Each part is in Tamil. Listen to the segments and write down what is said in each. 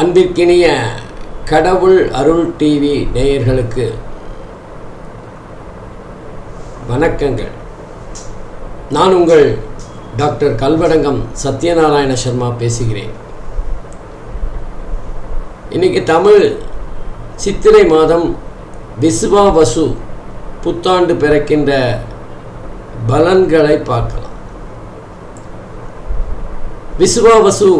அன்பிற்கினிய கடவுள் அருள் டிவி நேயர்களுக்கு வணக்கங்கள். நான் உங்கள் டாக்டர் கல்வடங்கம் சத்யநாராயண சர்மா பேசுகிறேன். இன்னைக்கு தமிழ் சித்திரை மாதம் விசுவாவசு புத்தாண்டு பிறக்கின்ற பலன்களை பார்க்கலாம். விசுவாவசு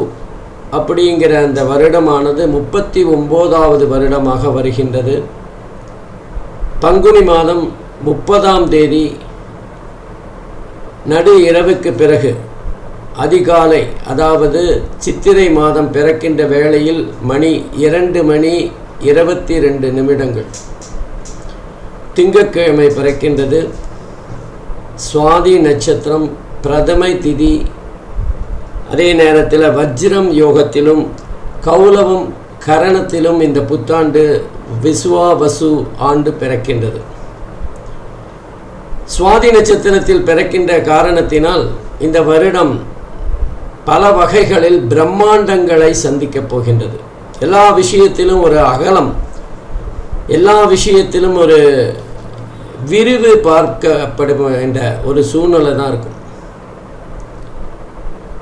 அப்படிங்கிற அந்த வருடமானது முப்பத்தி ஒம்போதாவது வருடமாக வருகின்றது. பங்குனி மாதம் முப்பதாம் தேதி நடு இரவுக்கு பிறகு அதிகாலை அதாவது சித்திரை மாதம் பிறக்கின்ற வேளையில் மணி இரண்டு மணி இருபத்தி ரெண்டு நிமிடங்கள் திங்கட்கிழமை பிறக்கின்றது. சுவாதி நட்சத்திரம் பிரதமை திதி அதே நேரத்தில் வஜ்ரம் யோகத்திலும் கௌலவம் கரணத்திலும் இந்த புத்தாண்டு விசுவாவசு ஆண்டு பிறக்கின்றது. சுவாதி நட்சத்திரத்தில் பிறக்கின்ற காரணத்தினால் இந்த வருடம் பல வகைகளில் பிரம்மாண்டங்களை சந்திக்கப் போகின்றது. எல்லா விஷயத்திலும் ஒரு அகலம் எல்லா விஷயத்திலும் ஒரு விரிவு பார்க்கப்படுகின்ற ஒரு சூழ்நிலை தான் இருக்கும்.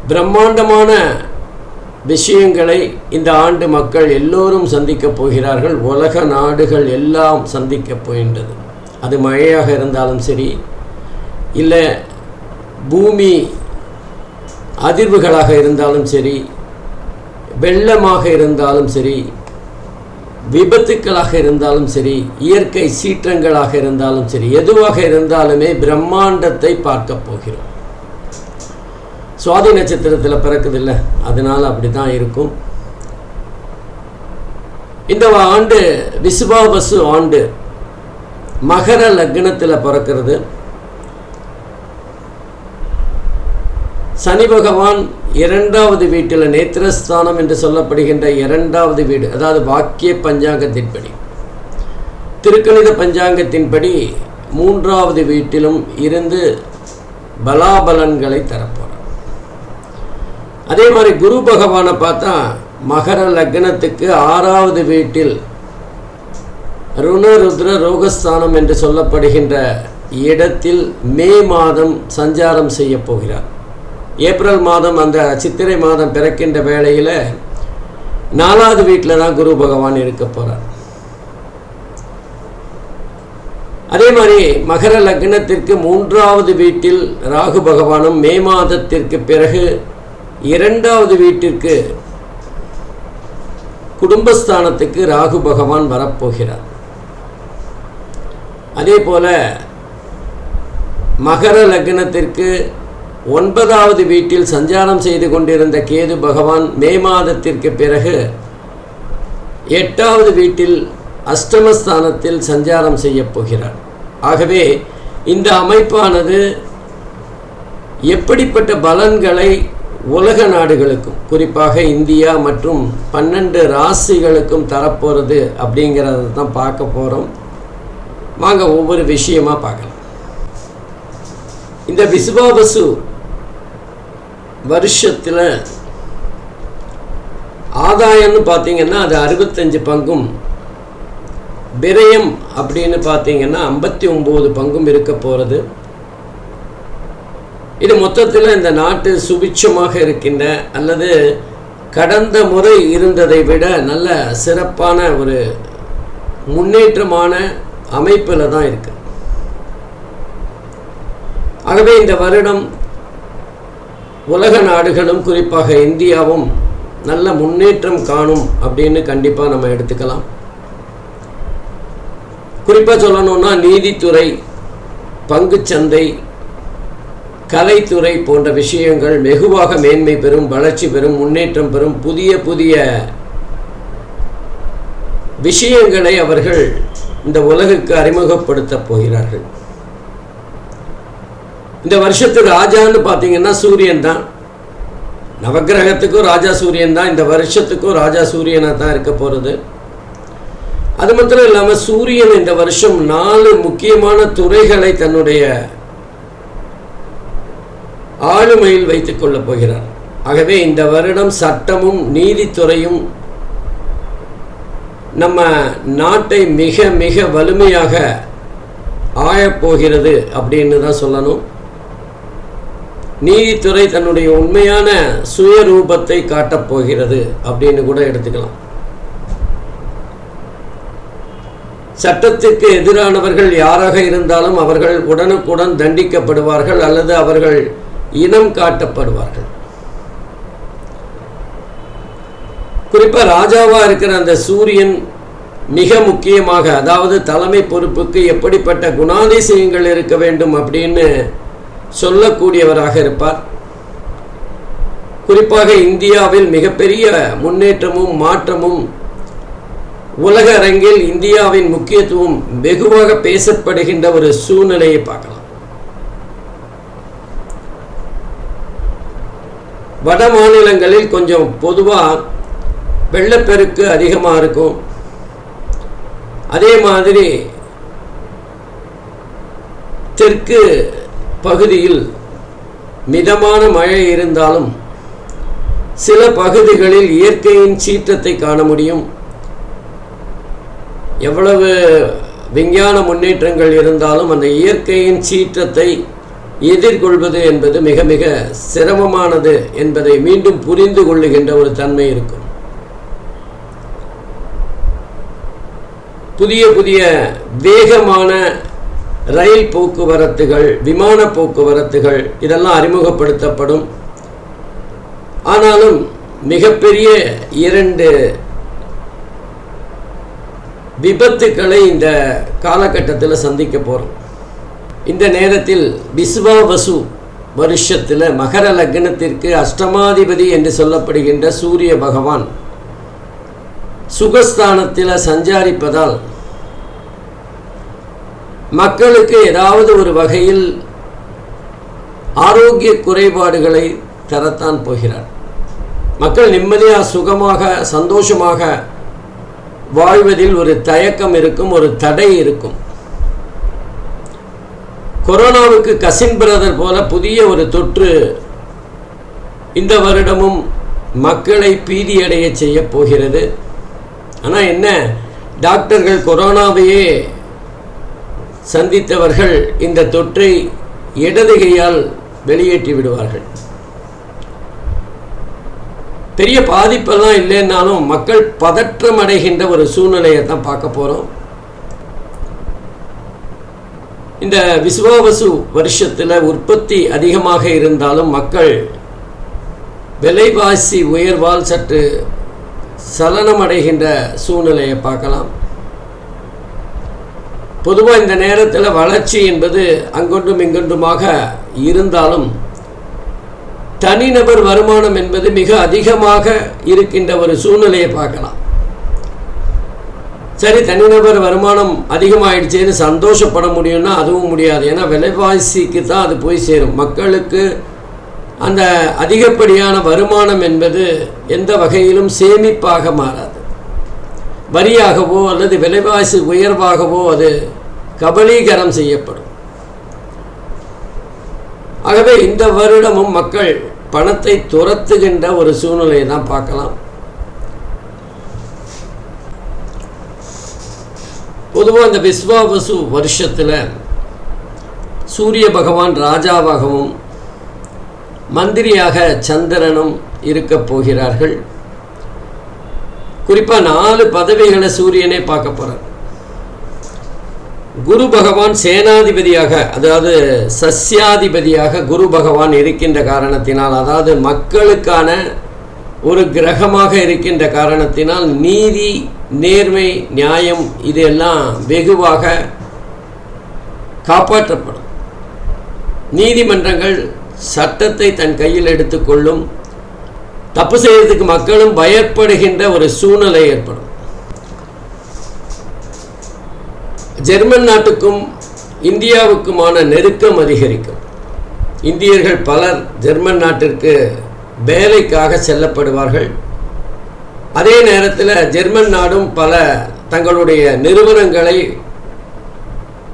பிரம்மாண்டமான விஷயங்களை இந்த ஆண்டு மக்கள் எல்லோரும் சந்திக்கப் போகிறார்கள். உலக நாடுகள் எல்லாம் சந்திக்கப் போகின்றது. அது மழையாக இருந்தாலும் சரி இல்லை பூமி அதிர்வுகளாக இருந்தாலும் சரி வெள்ளமாக இருந்தாலும் சரி விபத்துக்களாக இருந்தாலும் சரி இயற்கை சீற்றங்களாக இருந்தாலும் சரி எதுவாக இருந்தாலுமே பிரம்மாண்டத்தை பார்க்க போகிறோம். சுவாதி நட்சத்திரத்தில் பிறக்குது இல்லை அதனால் அப்படி தான் இருக்கும். இந்த ஆண்டு விசுவாவசு ஆண்டு மகர லக்னத்தில் பிறக்கிறது. சனி பகவான் இரண்டாவது வீட்டில் நேத்திரஸ்தானம் என்று சொல்லப்படுகின்ற இரண்டாவது வீடு அதாவது வாக்கிய பஞ்சாங்கத்தின்படி திருக்கணித பஞ்சாங்கத்தின்படி மூன்றாவது வீட்டிலும் இருந்து பலாபலன்களை தரப்போம் அதே மாதிரி குரு பகவானை பார்த்தா மகர லக்னத்துக்கு ஆறாவது வீட்டில் ருணருத்ர ரோகஸ்தானம் என்று சொல்லப்படுகின்ற இடத்தில் மே மாதம் சஞ்சாரம் செய்ய போகிறார். ஏப்ரல் மாதம் அந்த சித்திரை மாதம் பிறக்கின்ற வேளையில் நாலாவது வீட்டில் தான் குரு பகவான் இருக்க போகிறார் அதே மாதிரி மகர லக்னத்திற்கு மூன்றாவது வீட்டில் ராகு பகவானும் மே மாதத்திற்கு பிறகு இரண்டாவது வீட்டிற்கு குடும்பஸ்தானத்துக்கு ராகு பகவான் வரப்போகிறார். அதே போல மகர லக்னத்திற்கு ஒன்பதாவது வீட்டில் சஞ்சாரம் செய்து கொண்டிருந்த கேது பகவான் மே மாதத்திற்கு பிறகு எட்டாவது வீட்டில் அஷ்டமஸ்தானத்தில் சஞ்சாரம் செய்யப் போகிறார். ஆகவே இந்த அமைப்பானது எப்படிப்பட்ட பலன்களை உலக நாடுகளுக்கும் குறிப்பாக இந்தியா மற்றும் பன்னெண்டு ராசிகளுக்கும் தரப்போகிறது அப்படிங்கிறத தான் பார்க்க போகிறோம் வாங்க ஒவ்வொரு விஷயமாக பார்க்கலாம். இந்த விசுவாபசு வருஷத்தில் ஆதாயம்னு பார்த்தீங்கன்னா அது அறுபத்தஞ்சு பங்கும் விரயம் அப்படின்னு பார்த்தீங்கன்னா ஐம்பத்தி ஒம்பது பங்கும் இருக்க போகிறது இது மொத்தத்தில் இந்த நாட்டு சுபிட்சமாக இருக்கின்ற அல்லது கடந்த முறை இருந்ததை விட நல்ல சிறப்பான ஒரு முன்னேற்றமான அமைப்பில் தான் இருக்கு. ஆகவே இந்த வருடம் உலக நாடுகளும் குறிப்பாக இந்தியாவும் நல்ல முன்னேற்றம் காணும் அப்படின்னு கண்டிப்பாக நம்ம எடுத்துக்கலாம். குறிப்பாக சொல்லணும்னா நீதித்துறை பங்குச்சந்தை கலைத்துறை போன்ற விஷயங்கள் வெகுவாக மேன்மை பெறும் வளர்ச்சி பெறும் முன்னேற்றம் பெறும் புதிய புதிய விஷயங்களை அவர்கள் இந்த உலகுக்கு அறிமுகப்படுத்த போகிறார்கள். இந்த வருஷத்துக்கு ராஜான்னு பார்த்தீங்கன்னா சூரியன் தான். நவகிரகத்துக்கும் ராஜா சூரியன் தான். இந்த வருஷத்துக்கும் ராஜா சூரியனாக தான் இருக்க போகிறது அது மாத்திரம் இல்லாமல் சூரியன் இந்த வருஷம் நாலு முக்கியமான துறைகளை தன்னுடைய ஆளுமையில் வைத்துக் கொள்ளப் போகிறார். ஆகவே இந்த வருடம் சட்டமும் நீதித்துறையும் நம்ம நாட்டை மிக மிக வலிமையாக ஆயப்போகிறது அப்படின்னு தான் சொல்லணும். நீதித்துறை தன்னுடைய உண்மையான சுயரூபத்தை காட்டப் போகிறது அப்படின்னு கூட எடுத்துக்கலாம். சட்டத்திற்கு எதிரானவர்கள் யாராக இருந்தாலும் அவர்கள் உடனுக்குடன் தண்டிக்கப்படுவார்கள் அல்லது அவர்கள் இனம் காட்டப்படுவார்கள். குறிப்பாக ராஜாவா இருக்கிற அந்த சூரியன் மிக முக்கியமாக அதாவது தலைமை பொறுப்புக்கு எப்படிப்பட்ட குணாதிசயங்கள் இருக்க வேண்டும் அப்படின்னு சொல்லக்கூடியவராக இருப்பார். குறிப்பாக இந்தியாவில் மிகப்பெரிய முன்னேற்றமும் மாற்றமும் உலக அரங்கில் இந்தியாவின் முக்கியத்துவம் வெகுவாக பேசப்படுகின்ற ஒரு சூழ்நிலையை பார்க்கலாம். வட மாநிலங்களில் கொஞ்சம் பொதுவாக வெள்ளப்பெருக்கு அதிகமாக இருக்கும். அதே மாதிரி தெற்கு பகுதியில் மிதமான மழை இருந்தாலும் சில பகுதிகளில் இயற்கையின் சீற்றத்தை காண முடியும். எவ்வளவு விஞ்ஞான முன்னேற்றங்கள் இருந்தாலும் அந்த இயற்கையின் சீற்றத்தை எதிர்கொள்வது என்பது மிக மிக சிரமமானது என்பதை மீண்டும் புரிந்து கொள்ளுகின்ற ஒரு தன்மை இருக்கும். புதிய புதிய வேகமான ரயில் போக்குவரத்துகள் விமான போக்குவரத்துகள் இதெல்லாம் அறிமுகப்படுத்தப்படும். ஆனாலும் மிகப்பெரிய இரண்டு விபத்துக்களை இந்த காலகட்டத்தில் சந்திக்க போகிறோம் இந்த நேரத்தில் பிஸ்வா வசு வருஷத்தில் மகர லக்னத்திற்கு அஷ்டமாதிபதி என்று சொல்லப்படுகின்ற சூரிய பகவான் சுகஸ்தானத்தில் சஞ்சாரிப்பதால் மக்களுக்கு ஏதாவது ஒரு வகையில் ஆரோக்கிய குறைபாடுகளை தரத்தான் போகிறார். மக்கள் நிம்மதியாக சுகமாக சந்தோஷமாக வாழ்வதில் ஒரு தயக்கம் இருக்கும் ஒரு தடை இருக்கும். கொரோனாவுக்கு கசின் பிரதர் போல புதிய ஒரு தொற்று இந்த வருடமும் மக்களை பீதியடைய செய்ய போகிறது. ஆனால் என்ன? டாக்டர்கள் கொரோனாவையே சந்தித்தவர்கள் இந்த தொற்றை இடது கையால் வெளியேற்றி விடுவார்கள். பெரிய பாதிப்பெல்லாம் இல்லைன்னாலும் மக்கள் பதற்றம் அடைகின்ற ஒரு சூழ்நிலையை தான் பார்க்க போகிறோம் இந்த விசுவாவசு வருஷத்தில் உற்பத்தி அதிகமாக இருந்தாலும் மக்கள் விலைவாசி உயர்வால் சற்று சலனம் அடைகின்ற சூழ்நிலையை பார்க்கலாம். பொதுவாக இந்த நேரத்தில் வளர்ச்சி என்பது அங்கொன்றும் இங்கொன்றுமாக இருந்தாலும் தனிநபர் வருமானம் என்பது மிக அதிகமாக இருக்கின்ற ஒரு சூழ்நிலையை பார்க்கலாம். சரி தனிநபர் வருமானம் அதிகமாகிடுச்சேன்னு சந்தோஷப்பட முடியும்னா அதுவும் முடியாது. ஏன்னா விலைவாசிக்கு தான் அது போய் சேரும். மக்களுக்கு அந்த அதிகப்படியான வருமானம் என்பது எந்த வகையிலும் சேமிப்பாக மாறாது. வரியாகவோ அல்லது விலைவாசி உயர்வாகவோ அது கபலீகரம் செய்யப்படும். ஆகவே இந்த வருடமும் மக்கள் பணத்தை துரத்துகின்ற ஒரு சூழ்நிலையை தான் பார்க்கலாம். பொதுவாக இந்த விஸ்வாவசு வருஷத்தில் சூரிய பகவான் ராஜாவாகவும் மந்திரியாக சந்திரனும் இருக்க போகிறார்கள். குறிப்பாக நாலு பதவிகளை சூரியனே பார்க்க போகிறார் குரு பகவான் சேனாதிபதியாக அதாவது சஸ்யாதிபதியாக குரு பகவான் இருக்கின்ற காரணத்தினால் அதாவது மக்களுக்கான ஒரு கிரகமாக இருக்கின்ற காரணத்தினால் நீதி நேர்மை நியாயம் இதெல்லாம் வெகுவாக காப்பாற்றப்படும். நீதிமன்றங்கள் சட்டத்தை தன் கையில் எடுத்துக்கொள்ளும் தப்பு செய்யறதுக்கு மக்களும் பயப்படுகின்ற ஒரு சூழ்நிலை ஏற்படும். ஜெர்மன் நாட்டுக்கும் இந்தியாவுக்குமான நெருக்கம் அதிகரிக்கும். இந்தியர்கள் பலர் ஜெர்மன் நாட்டிற்கு வேலைக்காக செல்லப்படுவார்கள். அதே நேரத்தில் ஜெர்மன் நாடும் பல தங்களுடைய நிறுவனங்களை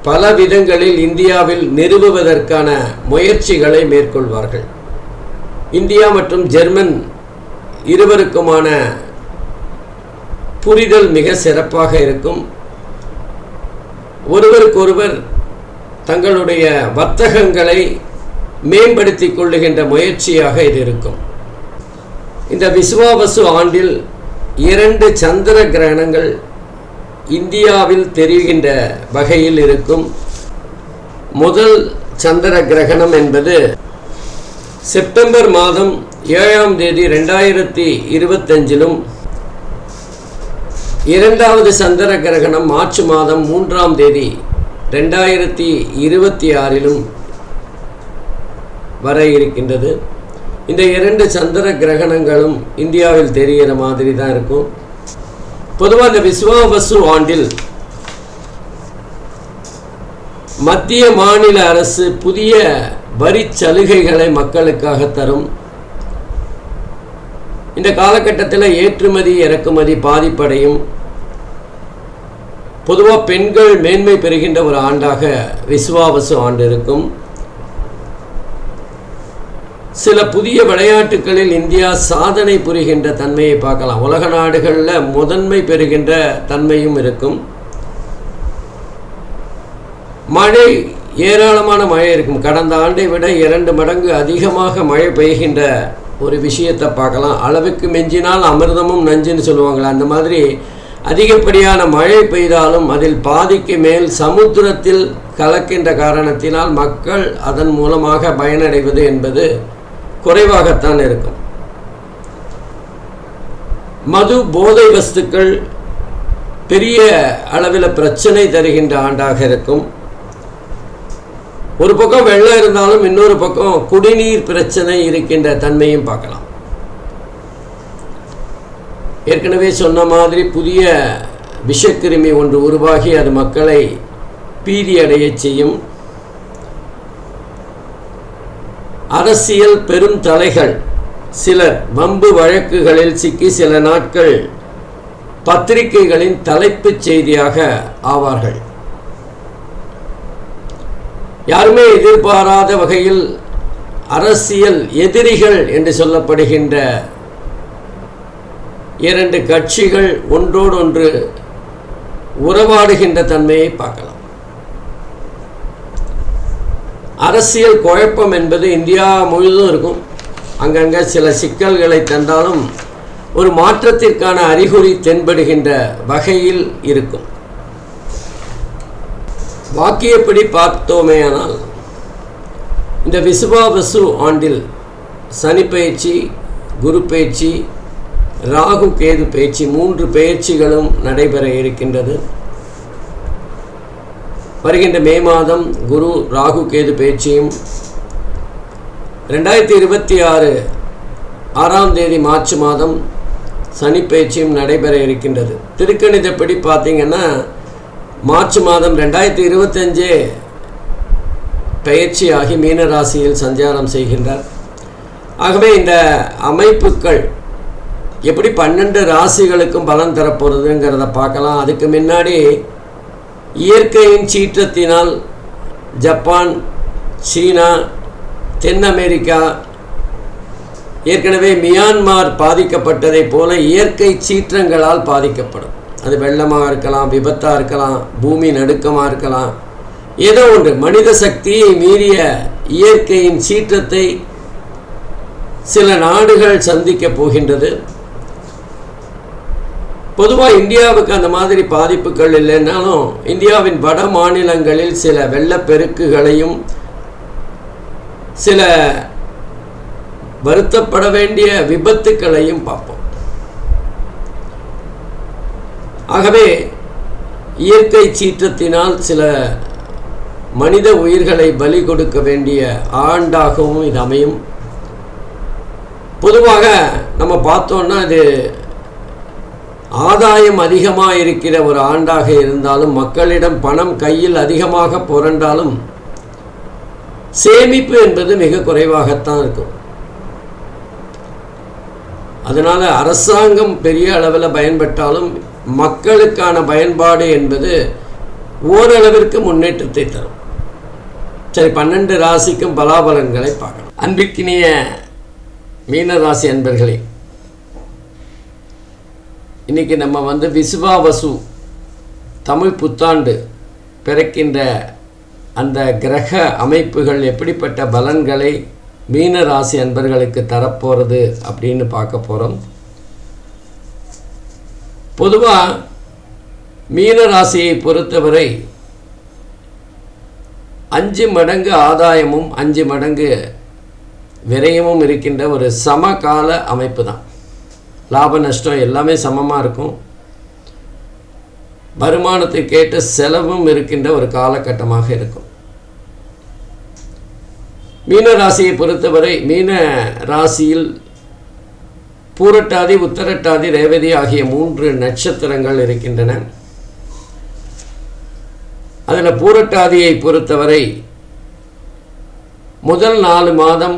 பல விதங்களில் இந்தியாவில் நிறுவுவதற்கான முயற்சிகளை மேற்கொள்வார்கள். இந்தியா மற்றும் ஜெர்மன் இருவருக்குமான புரிதல் மிக சிறப்பாக இருக்கும். ஒருவருக்கொருவர் தங்களுடைய வர்த்தகங்களை மேம்படுத்திக் கொள்ளுகின்ற முயற்சியாக இது இருக்கும். இந்த விஸ்வாவசு ஆண்டில் இரண்டு சந்திர கிரகணங்கள் இந்தியாவில் தெரிகின்ற வகையில் இருக்கும். முதல் சந்திர கிரகணம் என்பது செப்டம்பர் மாதம் ஏழாம் தேதி ரெண்டாயிரத்தி இருபத்தஞ்சிலும் இரண்டாவது சந்திர கிரகணம் மார்ச் மாதம் மூன்றாம் தேதி ரெண்டாயிரத்தி இருபத்தி ஆறிலும் வர இருக்கின்றது. இந்த இரண்டு சந்திர கிரகணங்களும் இந்தியாவில் தெரிகிற மாதிரி தான் இருக்கும். பொதுவாக இந்த விஸ்வாவசு ஆண்டில் மத்திய மாநில அரசு புதிய வரி சலுகைகளை மக்களுக்காக தரும். இந்த காலகட்டத்தில் ஏற்றுமதி இறக்குமதி பாதிப்படையும். பொதுவாக பெண்கள் மேன்மை பெறுகின்ற ஒரு ஆண்டாக விஸ்வாவசு ஆண்டு இருக்கும். சில புதிய விளையாட்டுகளில் இந்தியா சாதனை புரிகின்ற தன்மையை பார்க்கலாம். உலக நாடுகளில் முதன்மை பெறுகின்ற தன்மையும் இருக்கும். மழை ஏராளமான மழை இருக்கும். கடந்த ஆண்டை விட இரண்டு மடங்கு அதிகமாக மழை பெய்கின்ற ஒரு விஷயத்தை பார்க்கலாம். அளவுக்கு மிஞ்சினால் அமிர்தமும் நஞ்சுன்னு சொல்லுவாங்களே அந்த மாதிரி அதிகப்படியான மழை பெய்தாலும் அதில் பாதிக்கு மேல் சமுத்திரத்தில் கலக்கின்ற காரணத்தினால் மக்கள் அதன் மூலமாக பயனடைவது என்பது குறைவாகத்தான் இருக்கும். மது போதை வஸ்துக்கள் பெரிய அளவில் பிரச்சனை தருகின்ற ஆண்டாக இருக்கும். ஒரு பக்கம் வெள்ளம் இருந்தாலும் இன்னொரு பக்கம் குடிநீர் பிரச்சனை இருக்கின்ற தன்மையும் பார்க்கலாம். ஏற்கனவே சொன்ன மாதிரி புதிய விஷக்கிருமி ஒன்று உருவாகி அது மக்களை பீதி அடையச் செய்யும். அரசியல் பெரும் தலைகள். சிலர் வம்பு வழக்குகளில் சிக்கி சில நாட்கள் பத்திரிகைகளின் தலைப்புச் செய்தியாக ஆவார்கள். யாருமே எதிர்பாராத வகையில் அரசியல் எதிரிகள் என்று சொல்லப்படுகின்ற இரண்டு கட்சிகள் ஒன்றோடொன்று உறவாடுகின்ற தன்மையை பார்க்கலாம். அரசியல் குழப்பம் என்பது இந்தியா முழுதும் இருக்கும். அங்கங்கே சில சிக்கல்களை தந்தாலும் ஒரு மாற்றத்திற்கான அறிகுறி தென்படுகின்ற வகையில் இருக்கும். வாக்கியப்படி பார்த்தோமேயானால் இந்த விசுவா விசு ஆண்டில் சனி பயிற்சி குரு பயிற்சி ராகு கேது பயிற்சி மூன்று பயிற்சிகளும் நடைபெற இருக்கின்றது. வருகின்ற மே மாதம் குரு ராகு கேது பேச்சையும் ரெண்டாயிரத்தி இருபத்தி ஆறு ஆறாம் தேதி மார்ச் மாதம் சனி பேச்சையும் நடைபெற இருக்கின்றது. திருக்கணிதப்படி பார்த்தீங்கன்னா மார்ச் மாதம் ரெண்டாயிரத்தி இருபத்தஞ்சே பயிற்சியாகி மீன ராசியில் சஞ்சாரம் செய்கின்றார். ஆகவே இந்த அமைப்புகள் எப்படி பன்னெண்டு ராசிகளுக்கும் பலன் தரப்போகிறதுங்கிறத பார்க்கலாம். அதுக்கு முன்னாடி இயற்கையின் சீற்றத்தினால் ஜப்பான் சீனா தென் அமெரிக்கா ஏற்கனவே மியான்மார் பாதிக்கப்பட்டதைப் போல இயற்கை சீற்றங்களால் பாதிக்கப்படும். அது வெள்ளமாக இருக்கலாம் விபத்தாக இருக்கலாம் பூமி நடுக்கமாக இருக்கலாம். ஏதோ ஒன்று மனித சக்தியை மீறிய இயற்கையின் சீற்றத்தை சில நாடுகள் சந்திக்கப் போகின்றது. பொதுவாக இந்தியாவுக்கு அந்த மாதிரி பாதிப்புகள் இல்லைன்னாலும் இந்தியாவின் வட மாநிலங்களில் சில வெள்ளப்பெருக்குகளையும் சில வருத்தப்பட வேண்டிய விபத்துக்களையும் பார்ப்போம். ஆகவே இயற்கை சீற்றத்தினால் சில மனித உயிர்களை பலி கொடுக்க வேண்டிய ஆண்டாகவும் இது அமையும். பொதுவாக நம்ம பார்த்தோன்னா இது ஆதாயம் அதிகமாக இருக்கிற ஒரு ஆண்டாக இருந்தாலும் மக்களிடம் பணம் கையில் அதிகமாக புரண்டாலும் சேமிப்பு என்பது மிக குறைவாகத்தான் இருக்கும். அதனால் அரசாங்கம் பெரிய அளவில் பயன்பட்டாலும் மக்களுக்கான பயன்பாடு என்பது ஓரளவிற்கு முன்னேற்றத்தை தரும். சரி பன்னெண்டு ராசிக்கும் பலாபலன்களை பார்க்கலாம். அன்பிற்கினிய மீன ராசி அன்பர்களே இன்றைக்கி நம்ம வந்து விசுவாவசு தமிழ் புத்தாண்டு பிறக்கின்ற அந்த கிரக அமைப்புகள் எப்படிப்பட்ட பலன்களை மீன ராசி அன்பர்களுக்கு தரப்போகிறது அப்படின்னு பார்க்க போகிறோம் பொதுவாக மீன ராசியை பொறுத்தவரை அஞ்சு மடங்கு ஆதாயமும் அஞ்சு மடங்கு விரயமும் இருக்கின்ற ஒரு சமகால அமைப்பு தான். லாப நஷ்டம் எல்லாமே சமமாக இருக்கும். வருமானத்துக்கேற்ற செலவும் இருக்கின்ற ஒரு காலகட்டமாக இருக்கும். மீன ராசியை பொறுத்தவரை மீன ராசியில் பூரட்டாதி உத்தரட்டாதி ரேவதி ஆகிய மூன்று நட்சத்திரங்கள் இருக்கின்றன. அதில் பூரட்டாதியை பொறுத்தவரை முதல் நாலு மாதம்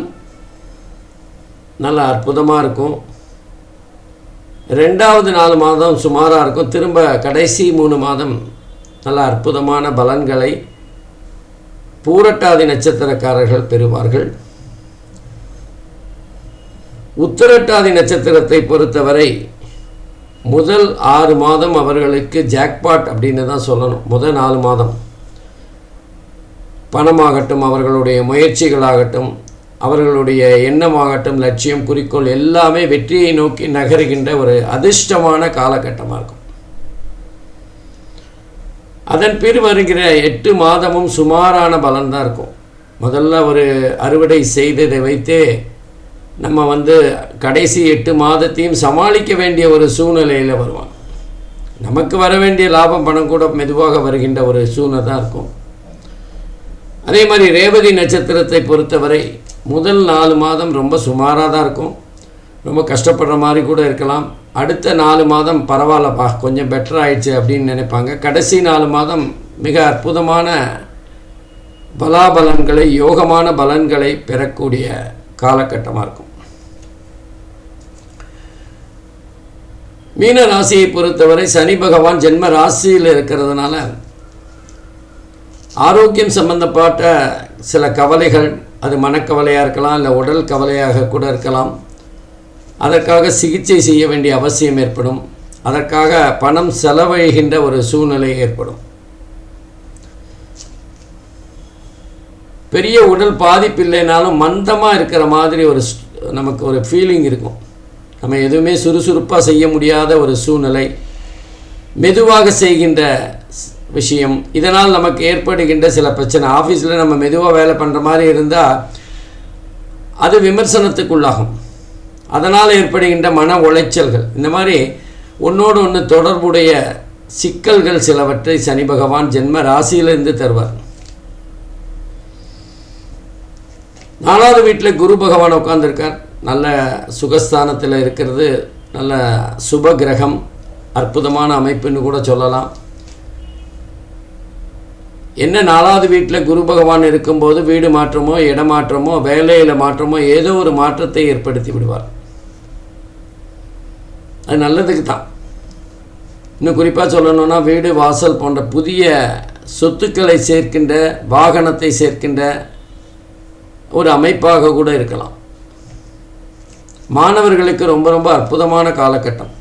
நல்ல அற்புதமாக இருக்கும். ரெண்டாவது நாலு மாதம் சுமாராக இருக்கும். திரும்ப கடைசி மூணு மாதம் நல்ல அற்புதமான பலன்களை பூரட்டாதி நட்சத்திரக்காரர்கள் பெறுவார்கள். உத்தரட்டாதி நட்சத்திரத்தை பொறுத்தவரை முதல் ஆறு மாதம் அவர்களுக்கு ஜாக்பாட் அப்படின்னு தான் சொல்லணும். முதல் நாலு மாதம். பணமாகட்டும் அவர்களுடைய முயற்சிகளாகட்டும் அவர்களுடைய எண்ணமாகட்டும் லட்சியம் குறிக்கோள் எல்லாமே வெற்றியை நோக்கி நகருகின்ற ஒரு அதிர்ஷ்டமான காலகட்டமாக இருக்கும். அதன் பின் வருகிற எட்டு மாதமும் சுமாரான பலன்தான் இருக்கும். முதல்ல ஒரு அறுவடை செய்ததை வைத்தே நம்ம வந்து கடைசி எட்டு மாதத்தையும் சமாளிக்க வேண்டிய ஒரு சூழ்நிலையில் வருவான். நமக்கு வர வேண்டிய லாபம் பணம் கூட மெதுவாக வருகின்ற ஒரு சூழ்நிலை தான் இருக்கும். அதே மாதிரி ரேவதி நட்சத்திரத்தை பொறுத்தவரை முதல் நாலு மாதம் ரொம்ப சுமாராக தான் இருக்கும். ரொம்ப கஷ்டப்படுற மாதிரி கூட இருக்கலாம். அடுத்த நாலு மாதம் பரவாயில்லப்பா கொஞ்சம் பெட்டர் ஆயிடுச்சு அப்படின்னு நினைப்பாங்க. கடைசி நாலு மாதம் மிக அற்புதமான பலாபலன்களை யோகமான பலன்களை பெறக்கூடிய காலகட்டமாக இருக்கும். மீன ராசியை பொறுத்தவரை சனி பகவான் ஜென்ம ராசியில் இருக்கிறதுனால ஆரோக்கியம் சம்பந்தப்பட்ட சில கவலைகள் அது மனக்கவலையாக இருக்கலாம் இல்லை உடல் கவலையாக கூட இருக்கலாம். அதற்காக சிகிச்சை செய்ய வேண்டிய அவசியம் ஏற்படும். அதற்காக பணம் செலவழிகின்ற ஒரு சூழ்நிலை ஏற்படும். பெரிய உடல் பாதிப்பு இல்லைனாலும் மந்தமாக இருக்கிற மாதிரி ஒரு நமக்கு ஒரு ஃபீலிங் இருக்கும். நம்ம எதுவுமே சுறுசுறுப்பாக செய்ய முடியாத ஒரு சூழ்நிலை. மெதுவாக செய்கின்ற விஷயம். இதனால் நமக்கு ஏற்படுகின்ற சில பிரச்சனை. ஆஃபீஸில் நம்ம மெதுவாக வேலை பண்ணுற மாதிரி இருந்தால் அது விமர்சனத்துக்குள்ளாகும். அதனால் ஏற்படுகின்ற மன உளைச்சல்கள். இந்த மாதிரி ஒன்றோடு ஒன்று தொடர்புடைய சிக்கல்கள் சிலவற்றை சனி பகவான் ஜென்ம ராசியிலிருந்து தருவார். நாலாவது வீட்டில் குரு பகவான் உட்காந்துருக்கார் நல்ல சுகஸ்தானத்தில் இருக்கிறது. நல்ல சுப கிரகம். அற்புதமான அமைப்புன்னு கூட சொல்லலாம். என்ன நாலாவது வீட்டில் குரு பகவான் இருக்கும்போது வீடு மாற்றமோ இடமாற்றமோ வேலையில் மாற்றமோ ஏதோ ஒரு மாற்றத்தை ஏற்படுத்தி விடுவார். அது நல்லதுக்கு தான். இன்னும் குறிப்பாக சொல்லணும்னா வீடு வாசல் போன்ற புதிய சொத்துக்களை சேர்க்கின்ற வாகனத்தை சேர்க்கின்ற ஒரு அமைப்பாக கூட இருக்கலாம். மாணவர்களுக்கு ரொம்ப ரொம்ப அற்புதமான காலகட்டம்.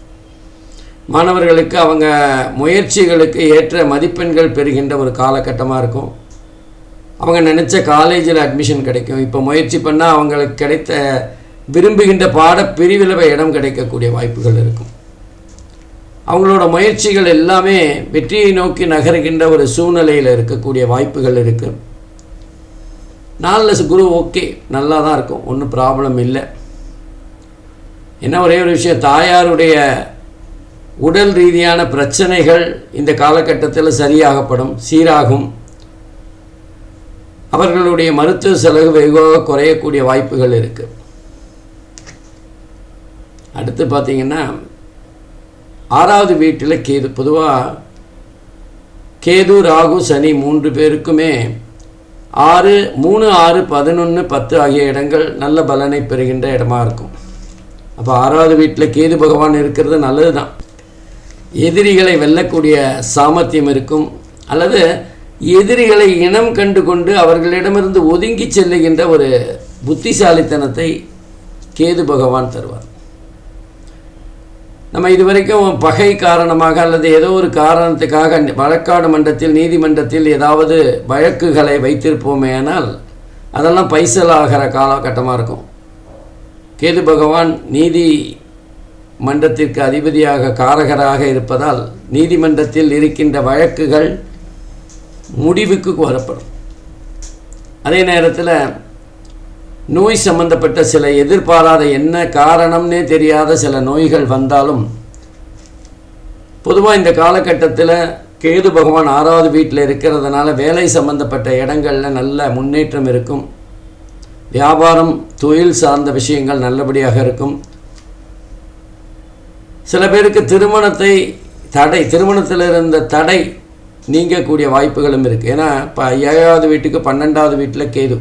மாணவர்களுக்கு அவங்க முயற்சிகளுக்கு ஏற்ற மதிப்பெண்கள் பெறுகின்ற ஒரு காலகட்டமாக இருக்கும். அவங்க நினச்ச காலேஜில் அட்மிஷன் கிடைக்கும். இப்போ முயற்சி பண்ணால் அவங்களுக்கு கிடைத்த விரும்புகின்ற பாட பிரிவில் இடம் கிடைக்கக்கூடிய வாய்ப்புகள் இருக்கும். அவங்களோட முயற்சிகள் எல்லாமே வெற்றியை நோக்கி நகருகின்ற ஒரு சூழ்நிலையில் இருக்கக்கூடிய வாய்ப்புகள் இருக்குது நாலில் குரு ஓகே நல்லா தான் இருக்கும். ஒன்றும் ப்ராப்ளம் இல்லை. என்ன ஒரே ஒரு விஷயம் தாயாருடைய உடல் ரீதியான பிரச்சனைகள் இந்த காலகட்டத்தில் சரியாகப்படும் சீராகும். அவர்களுடைய மருத்துவ செலவு வெகுவாக குறையக்கூடிய வாய்ப்புகள் இருக்குது அடுத்து பார்த்திங்கன்னா ஆறாவது வீட்டில் கேது பொதுவாக கேது ராகு சனி மூன்று பேருக்குமே ஆறு மூணு ஆறு பதினொன்று பத்து ஆகிய இடங்கள் நல்ல பலனை பெறுகின்ற இடமா இருக்கும். அப்போ ஆறாவது வீட்டில் கேது பகவான் இருக்கிறது நல்லது தான் எதிரிகளை வெல்லக்கூடிய சாமர்த்தியம் இருக்கும். அல்லது எதிரிகளை இனம் கண்டு கொண்டு அவர்களிடமிருந்து ஒதுங்கி செல்லுகின்ற ஒரு புத்திசாலித்தனத்தை கேது பகவான் தருவார். நம்ம இதுவரைக்கும் பகை காரணமாக அல்லது ஏதோ ஒரு காரணத்துக்காக வழக்காடு மன்றத்தில் நீதிமன்றத்தில் ஏதாவது வழக்குகளை வைத்திருப்போமேயானால் அதெல்லாம் பைசல் ஆகிற காலகட்டமாக இருக்கும். கேது பகவான் நீதி மன்றத்திற்கு அதிபதியாக காரகராக இருப்பதால் நீதிமன்றத்தில் இருக்கின்ற வழக்குகள் முடிவுக்கு வரப்படும் அதே நேரத்தில் நோய் சம்பந்தப்பட்ட சில எதிர்பாராத என்ன காரணம்னே தெரியாத சில நோய்கள் வந்தாலும் பொதுவாக இந்த காலகட்டத்தில் கேது பகவான் ஆறாவது வீட்டில் இருக்கிறதுனால வேலை சம்பந்தப்பட்ட இடங்களில் நல்ல முன்னேற்றம் இருக்கும். வியாபாரம் தொழில் சார்ந்த விஷயங்கள் நல்லபடியாக இருக்கும். சில பேருக்கு திருமணத்தை தடை திருமணத்தில் இருந்த தடை நீங்கக்கூடிய வாய்ப்புகளும் இருக்குது ஏன்னா இப்போ ஏழாவது வீட்டுக்கு பன்னெண்டாவது வீட்டில் கேது.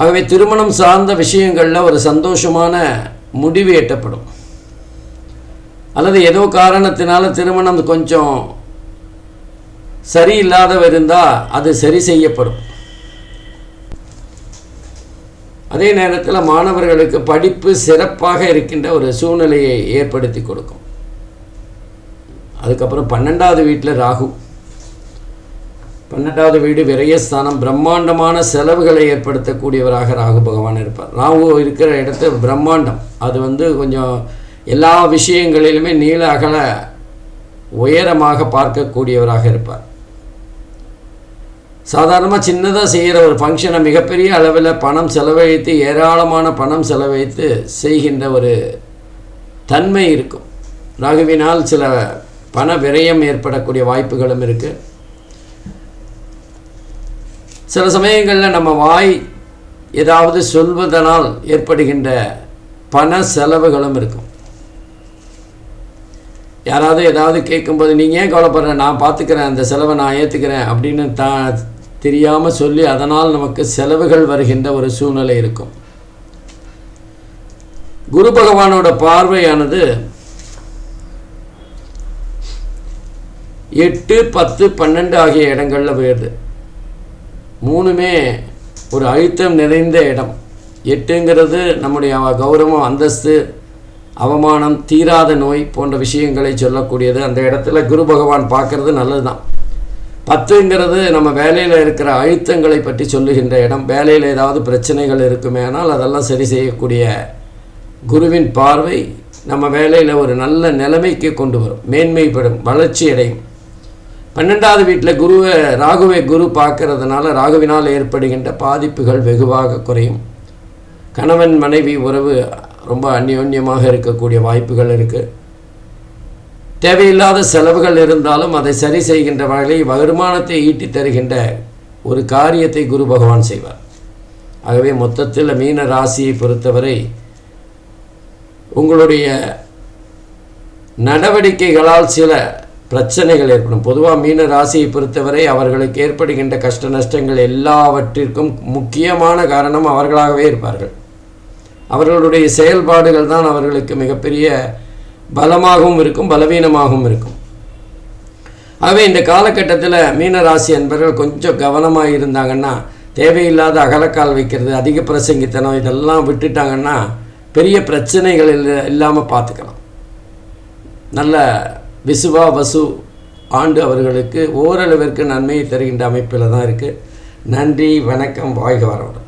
ஆகவே திருமணம் சார்ந்த விஷயங்களில் ஒரு சந்தோஷமான முடிவு எட்டப்படும். அல்லது ஏதோ காரணத்தினால திருமணம் கொஞ்சம் சரியில்லாதவ இருந்தால் அது சரி செய்யப்படும். அதே நேரத்தில் மாணவர்களுக்கு படிப்பு சிறப்பாக இருக்கின்ற ஒரு சூழ்நிலையை ஏற்படுத்தி கொடுக்கும். அதுக்கப்புறம் பன்னெண்டாவது வீட்டில் ராகு. பன்னெண்டாவது வீடு விரயஸ்தானம். பிரம்மாண்டமான செலவுகளை ஏற்படுத்தக்கூடியவராக ராகு பகவான் இருப்பார். ராகு இருக்கிற இடத்து பிரம்மாண்டம். அது வந்து கொஞ்சம் எல்லா விஷயங்களிலுமே நீள அகல உயரமாக பார்க்கக்கூடியவராக இருப்பார். சாதாரணமாக சின்னதாக செய்கிற ஒரு ஃபங்க்ஷனை மிகப்பெரிய அளவில் பணம் செலவழித்து ஏராளமான பணம் செலவழித்து செய்கின்ற ஒரு தன்மை இருக்கும். ராகுவினால் சில பண விரயம் ஏற்படக்கூடிய வாய்ப்புகளும் இருக்குது சில சமயங்களில் நம்ம வாய் ஏதாவது சொல்வதனால் ஏற்படுகின்ற பண செலவுகளும் இருக்கும். யாராவது ஏதாவது கேட்கும்போது நீங்கள் ஏன் கவலைப்படுற? நான் பார்த்துக்கிறேன் அந்த செலவை நான் ஏற்றுக்கிறேன் அப்படின்னு தா தெரியாமல் சொல்லி அதனால் நமக்கு செலவுகள் வருகின்ற ஒரு சூழ்நிலை இருக்கும். குரு பகவானோட பார்வையானது எட்டு பத்து பன்னெண்டு ஆகிய இடங்களில் போயிடுது. மூணுமே ஒரு அழுத்தம் நிறைந்த இடம். எட்டுங்கிறது நம்முடைய கௌரவம் அந்தஸ்து அவமானம் தீராத நோய் போன்ற விஷயங்களை சொல்லக்கூடியது. அந்த இடத்துல குரு பகவான் பார்க்கறது நல்லது தான் பத்துங்கிறது நம்ம வேலையில் இருக்கிற அழுத்தங்களை பற்றி சொல்லுகின்ற இடம். வேலையில் ஏதாவது பிரச்சனைகள் இருக்குமே ஆனால் அதெல்லாம் சரி செய்யக்கூடிய குருவின் பார்வை நம்ம வேலையில் ஒரு நல்ல நிலைமைக்கு கொண்டு வரும். மேன்மைப்படும் வளர்ச்சி அடையும். பன்னெண்டாவது வீட்டில் குருவை ராகுவை குரு பார்க்கறதுனால ராகுவினால் ஏற்படுகின்ற பாதிப்புகள் வெகுவாக குறையும். கணவன் மனைவி உறவு ரொம்ப அந்யோன்யமாக இருக்கக்கூடிய வாய்ப்புகள் இருக்குது தேவையில்லாத செலவுகள் இருந்தாலும் அதை சரி செய்கின்ற வகையில் வருமானத்தை ஈட்டி தருகின்ற ஒரு காரியத்தை குரு பகவான் செய்வார். ஆகவே மொத்தத்தில் மீன ராசியை பொறுத்தவரை உங்களுடைய நடவடிக்கைகளால் சில பிரச்சனைகள் ஏற்படும். பொதுவாக மீன ராசியை பொறுத்தவரை அவர்களுக்கு ஏற்படுகின்ற கஷ்ட நஷ்டங்கள் எல்லாவற்றிற்கும் முக்கியமான காரணம் அவர்களாகவே இருப்பார்கள். அவர்களுடைய செயல்பாடுகள் தான் அவர்களுக்கு மிகப்பெரிய பலமாகவும் இருக்கும் பலவீனமாகவும் இருக்கும். ஆகவே இந்த காலகட்டத்தில் மீனராசி அன்பர்கள் கொஞ்சம் கவனமாக இருந்தாங்கன்னா தேவையில்லாத அகலக்கால் வைக்கிறது அதிக பிரசங்கித்தனம் இதெல்லாம் விட்டுட்டாங்கன்னா பெரிய பிரச்சனைகள் இல்லை இல்லாமல் பார்த்துக்கலாம் நல்ல விசுவா வசு ஆண்டு அவர்களுக்கு ஓரளவிற்கு நன்மையை தருகின்ற அமைப்பில் தான் இருக்குது நன்றி வணக்கம் வாழ்க வரவுடன்